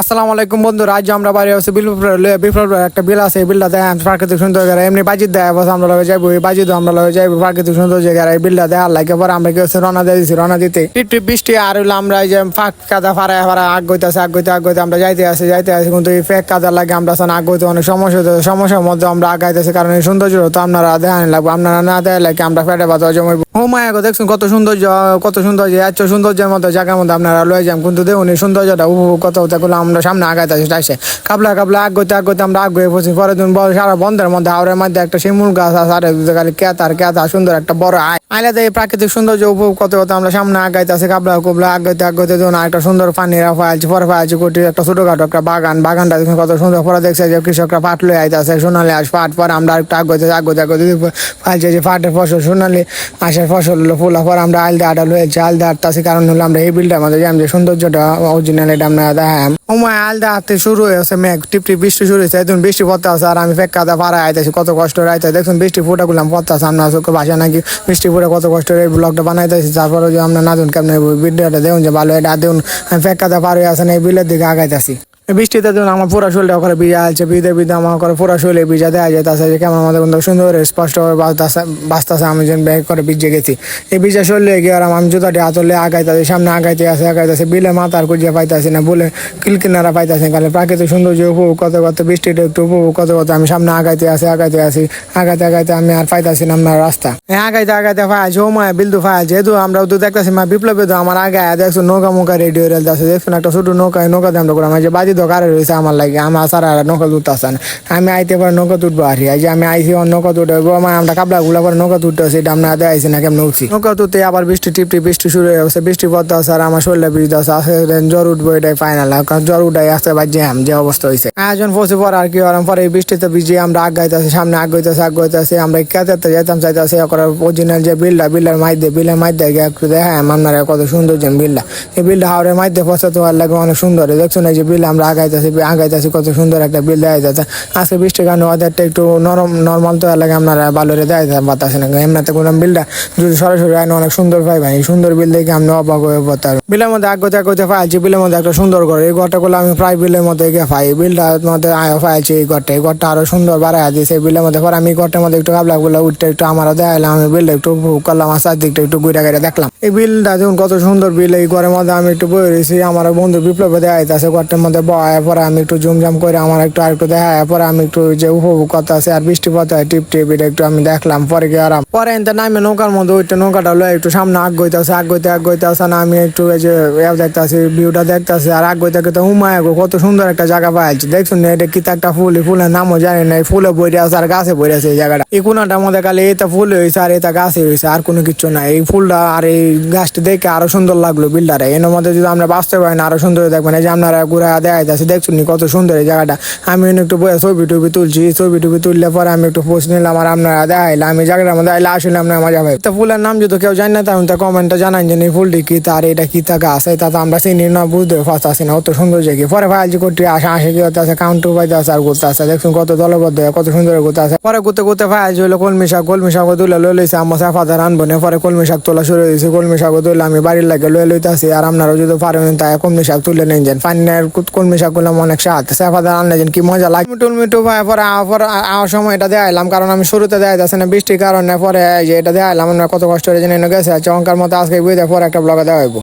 আসসালামু আলাইকুম বন্ধুরা, আজ আমরা বাড়ি আছি বিপ্লব একটা বিল আছে, এই বিলটা দেয় প্রাকৃতিক সুন্দর জায়গা এমনি বাজিত দেয় বস আমরা লগে যাইবো, এই বাজিত আমরা লগে যাইবো প্রাকৃতিক সুন্দর জায়গা এই বিলটা দেয় লাগে, পরে আমরা কি হচ্ছে, রওনা দিয়ে দিছি, রওনা দিতে। টিপ বৃষ্টি আর হইল আমরা এই যে ফাঁক কাদা ফাড়া ফাড়া আগ গইতেছে আগ গইতে আগ গইতে আমরা যাইতে আসি যাইতে আসি, কিন্তু এই ফেক কাদা লাগে আমরা সান আগ গইতে অনেক সমস্যা হতে সমস্যার মধ্যে আমরা আগাইতেছি, কারণ এই সৌন্দর্য তো আপনারা দেখান লাগবে। আপনারা না দেয় লাগে আমরা ফেটে বাতা জমাইবো ও মায়া গো, দেখছেন কত সৌন্দর্য কত সৌন্দর্য, এত সৌন্দর্যের মতো জায়গার মধ্যে আপনারা লয়ে যান। কিন্তু দেখুন, এই সৌন্দর্যটা উপভোগ কত হতে গেলে আমরা সামনে আগাইতেছি আসে কাবলা কাবলা আগ গইতে আগ আমরা আগ গয়ে পড়ছি পরের দিন সারা বন্ধের মধ্যে হাওড়ের মধ্যে একটা শিমুল গাছ আছে, আর খালি কেতার কেতা সুন্দর একটা বড় আয়। আইলাতে এই প্রাকৃতিক সৌন্দর্য উপভোগ করতে করতে আমরা সামনে আগাইতেছি কাবলা কুবলা আগ গইতে আগ গইতে দেখুন একটা সুন্দর পানি রাখা আছে পরে পাইছি কোটি একটা ছোটখাটো একটা বাগান। বাগানটা দেখুন কত সুন্দর, পরে দেখছে যে কৃষকরা পাট লয়ে আইতেছে, সোনালি আস পাট, পরে আমরা একটু আগ গইতে আগ গইতে আগ গইতে পাইছে যে পাটের ফসল সোনালি আশের ফসল হলো, ফুলা পরে আমরা আলদা আডা লয়েছি আলদা আটতাছি কারণ হলো আমরা এই বিলটার মধ্যে যে যে সৌন্দর্যটা অরিজিনাল এটা আমরা দেখাম। ওমায় আলদা হাতে শুরু হয়েছে, মেঘ, টিপ টিপ বৃষ্টি শুরু হয়েছে, একদম বৃষ্টি পড়তে আছে আর আমি ফেক কাদা পাড়া আইতেছি, কত কষ্ট রাইতে দেখুন, বৃষ্টি ফুটা গুলাম পড়তে আছে আপনার চোখে ভাষা নাকি বৃষ্টি ফুটে কত কষ্ট এই ব্লগটা বানাইতেছি তারপরে যে আমরা নাচুন কেমন ভিডিওটা দেখুন যে ভালো এটা দেখুন ফেক কাদা হয়ে আছেন এই বিলের দিকে আগাইতেছি। বৃষ্টিতে দেখুন আমার পুরা শরীরটা ওখানে ভিজা আছে বিদে বিদে আমার করে পুরা শরীরে ভিজা দেওয়া যায় তাছাড়া যে কেমন আমাদের কিন্তু সুন্দর স্পষ্ট বাঁচতেছে আমি যেন ব্যাগ করে ভিজে গেছি। এই ভিজা শরীরে গিয়ে আর আমি জুতাটি হাতলে আগাইতেছি, সামনে আগাইতে আছে, আগাইতেছে, বিলে মাথার কুজিয়া পাইতেছি না, বলে কিলকিনারা পাইতেছি কালে প্রাকৃতিক সৌন্দর্য উপভোগ করতে করতে, বৃষ্টিটা একটু উপভোগ করতে করতে আমি সামনে আগাইতে আছি, আগাইতে আসি আগাইতে আগাইতে আমি আর পাইতেছি না আমার রাস্তা। এই আগাইতে আগাইতে ফাইলছে ও মায় বিলদু ফাইল যেহেতু আমরা তো দেখতেছি মা, বিপ্লবে তো আমার আগে দেখছ, নৌকা মুখা রেডিও হয়ে আছে দেখছ একটা ছোট নৌকা নৌকা দাম করে আমার যে বাজি দোকানে রয়েছে আমার লাগে, আমার সারা নৌকা তুলতে আসে না। আমি আইতে পারে নৌকা তুলবো আর যে আমি আইসি অন্য নৌকা তুলতে আমার আমরা কাপড়া গুলা করে নৌকা তুলতে আসি এটা আমরা আদে আইসি না কেমন উঠছি। নৌকা তুলতে আবার বৃষ্টি, টিপটি, বৃষ্টি শুরু হয়ে গেছে, বৃষ্টি পড়তে আছে আর আমার শরীরে বৃষ্টি আছে আসে জ্বর উঠবো, এটাই ফাইনাল কারণ জ্বর উঠাই আসতে বাজে আম যে অবস্থা হয়েছে আয়োজন পৌঁছে পর আর কি আর পরে এই বৃষ্টিতে ভিজে আমরা আগ গাইতেছি, সামনে আগ গাইতেছি আগ গাইতেছি আমরা কেতাতে যেতাম চাইতেছি করার অরিজিনাল যে বিলটা বিলের মাইদে বিলের মাইদে একটু দেখা আপনারা কত সুন্দর যে বিলটা এই বিলটা হাওড়ের মাইদে পৌঁছে তোমার লাগে অনেক সুন্দর, দেখছ না যে বিল আমরা আগাইতেছি আগাইতেছি, কত সুন্দর একটা বিল দেওয়া যাচ্ছে আজকে বৃষ্টির কারণে ওদেরটা একটু নরম নর্মাল তো লাগে, আপনারা ভালোরে দেওয়া না। এমনিতে কোনো বিলটা যদি সরাসরি আইন অনেক সুন্দর পাই ভাই, সুন্দর বিল দেখে আমি অবাক হয়ে পড়তে বিলের মধ্যে আগতে আগতে পাইছি বিলের মধ্যে একটা সুন্দর ঘর, এই ঘরটা করলে আমি প্রায় বিলের মধ্যে গিয়ে পাই। বিলটা মধ্যে পাইছি এই ঘরটা এই ঘরটা আরও সুন্দর বাড়াই দিয়েছে বিলের মধ্যে পরে আমি ঘরটার মধ্যে একটু কাবলা গুলো উঠতে একটু আমারও দেখাইলাম আমি বিলটা একটু করলাম, আর চারদিকটা একটু ঘুরে ঘুরে দেখলাম। এই বিলটা দেখুন, কত সুন্দর বিল, এই ঘরের মধ্যে আমি একটু বই রয়েছি আমার বন্ধু বিপ্লবে দেখাইতেছে ঘরটার মধ্যে বয় পরে আমি একটু জুমজাম করে আমার একটু আর একটু দেখা পরে আমি একটু যে উপভোগ করতে আছে আর বৃষ্টি হয়, টিপ টিপ এটা একটু আমি দেখলাম, পরে গিয়ে আরাম। পরে এনতে নামে নৌকার মধ্যে ওইটা নৌকাটা লয়ে একটু সামনে আগ গইতে আছে আগ গইতে আগ গইতে আছে না আমি একটু এই যে দেখতে আছি ভিউটা দেখতে আছি আর আগ গইতে গইতে হুমায় গো, কত সুন্দর একটা জায়গা পাইছি। দেখছুন এটা কি একটা ফুল ফুলের নামও জানি না ফুলে বইরে আছে, আর গাছে বইরে আছে এই জায়গাটা। এই কোনাটার মধ্যে খালি এটা ফুল হয়েছে আর এটা গাছে হয়েছে আর কোনো কিছু না এই ফুলটা আর এই গাছটা দেখে আরও সুন্দর লাগল বিল্ডারে এর মধ্যে যদি আমরা বাঁচতে পারি না, আরও সুন্দর দেখবেন। এই যে আপনারা ঘুরে দেখাই আছে দেখছুন নি কত সুন্দর এই জায়গাটা। আমি একটু ছবি টবি তুলছি, ছবি টবি তুললে পরে আমি একটু পোস্ট নিলাম আর আপনারা দেখাইলাম আমি জায়গাটার মধ্যে আইলে আসলে আপনার মজা পাই তা ফুলের নাম যদি কেউ জানে না, তাহলে তা কমেন্টে জানান যে এই ফুলটি কি, তার এটা কি তা গাছ তা তো আমরা চিনি না, বুঝতে ফার্স্ট আসি না, অত সুন্দর জায়গা পরে ভাইজি করতে আসে আসে কি হতে আছে কাউন্টার পাইতে আছে আর ঘুরতে আছে। দেখুন কত দলবদ্ধ, কত সুন্দর ঘুরতে আছে। পরে ঘুরতে ঘুরতে ভাইজি হলো কলমি শাক কলমি শাক তুলে লয়ে লইছে আমার সাফাদার আনব না, পরে কলমি শাক তোলা শুরু হয়েছে কলমি শাক তুলে আমি বাড়ির লাগে লয়ে লইতে আসি আর আপনারা যদি পারেন, তাই কলমি শাক তুলে নেন যান। ফাইনের কলমি শাক করলাম অনেক সাথে সাফাদার আনলে যেন কি মজা লাগে। মিটুল মিটু ভাই, পরে পর আওয়ার সময় এটা দেখাইলাম কারণ আমি শুরুতে দেয় যাচ্ছে না বৃষ্টির কারণে, পরে যে এটা দেখাইলাম আমরা কত কষ্ট হয়ে জেনে গেছে চমকার মতো আজকে বুঝে পরে একটা ব্লগে দেওয়া হইব।